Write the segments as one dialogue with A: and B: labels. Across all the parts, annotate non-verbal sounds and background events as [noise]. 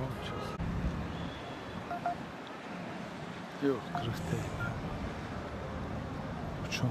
A: кончилось. Йох, красота. В чем?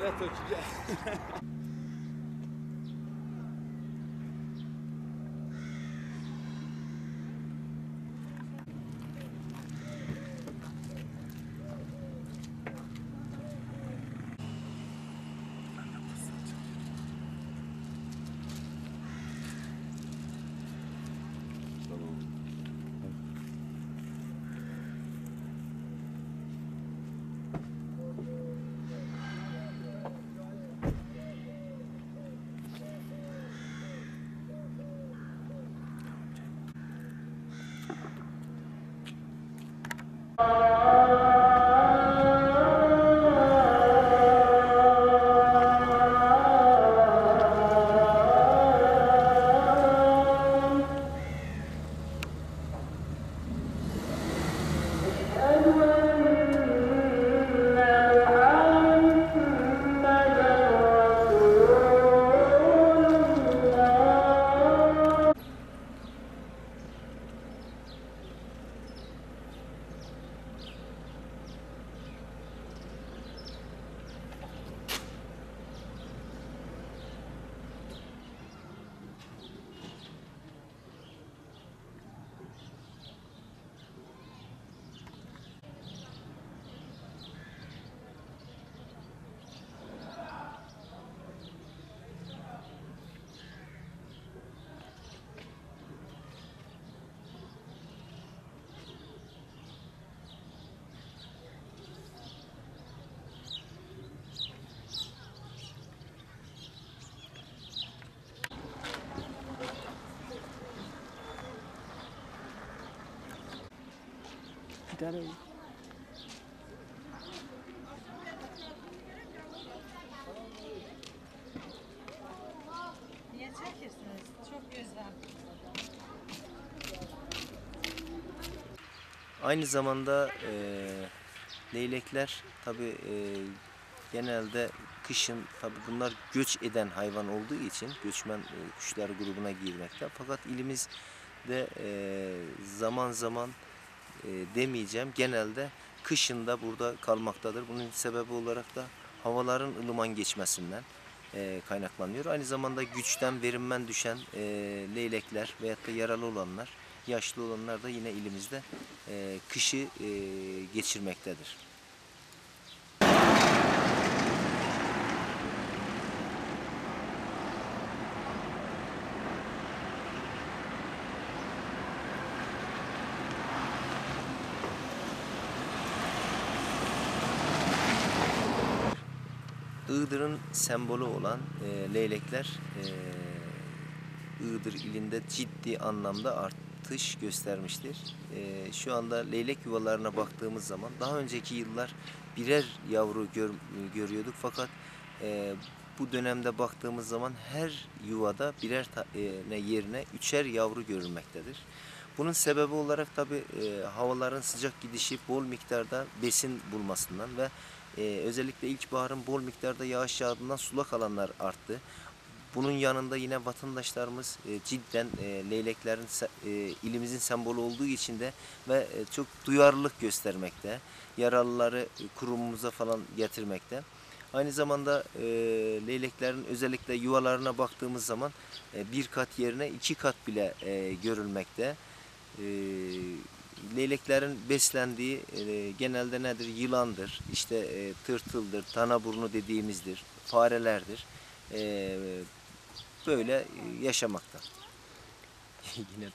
B: rätt upp. [laughs]
C: Gidelim.
D: Niye çekirsiniz? Çok özlem.
E: Aynı zamanda e, leylekler tabi genelde kışın tabi bunlar göç eden hayvan olduğu için göçmen e, kuşlar grubuna girmekte. Fakat ilimizde e, zaman zaman e, demeyeceğim genelde kışın da burada kalmaktadır. Bunun sebebi olarak da havaların ılıman geçmesinden e, kaynaklanıyor. Aynı zamanda güçten verimden düşen e, leylekler veyahut da yaralı olanlar, yaşlı olanlar da yine ilimizde e, kışı e, geçirmektedir. Iğdır'ın sembolü olan e, leylekler e, Iğdır ilinde ciddi anlamda artış göstermiştir. E, şu anda leylek yuvalarına baktığımız zaman daha önceki yıllar birer yavru gör- görüyorduk fakat e, bu dönemde baktığımız zaman her yuvada birer ta- e, ne yerine üçer yavru görülmektedir. Bunun sebebi olarak tabi havaların sıcak gidişi bol miktarda besin bulmasından ve e, özellikle ilkbaharın bol miktarda yağış yağdığından sulak alanlar arttı. Bunun yanında yine vatandaşlarımız e, cidden e, leyleklerin e, ilimizin sembolü olduğu için de ve e, çok duyarlılık göstermekte. Yaralıları e, kurumumuza falan getirmekte. Aynı zamanda e, leyleklerin özellikle yuvalarına baktığımız zaman e, bir kat yerine iki kat bile e, görülmekte. E, leyleklerin beslendiği e, genelde nedir? Yılandır, işte e, tırtıldır, tanaburnu dediğimizdir, farelerdir. E, böyle e, yaşamakta. [laughs] Yine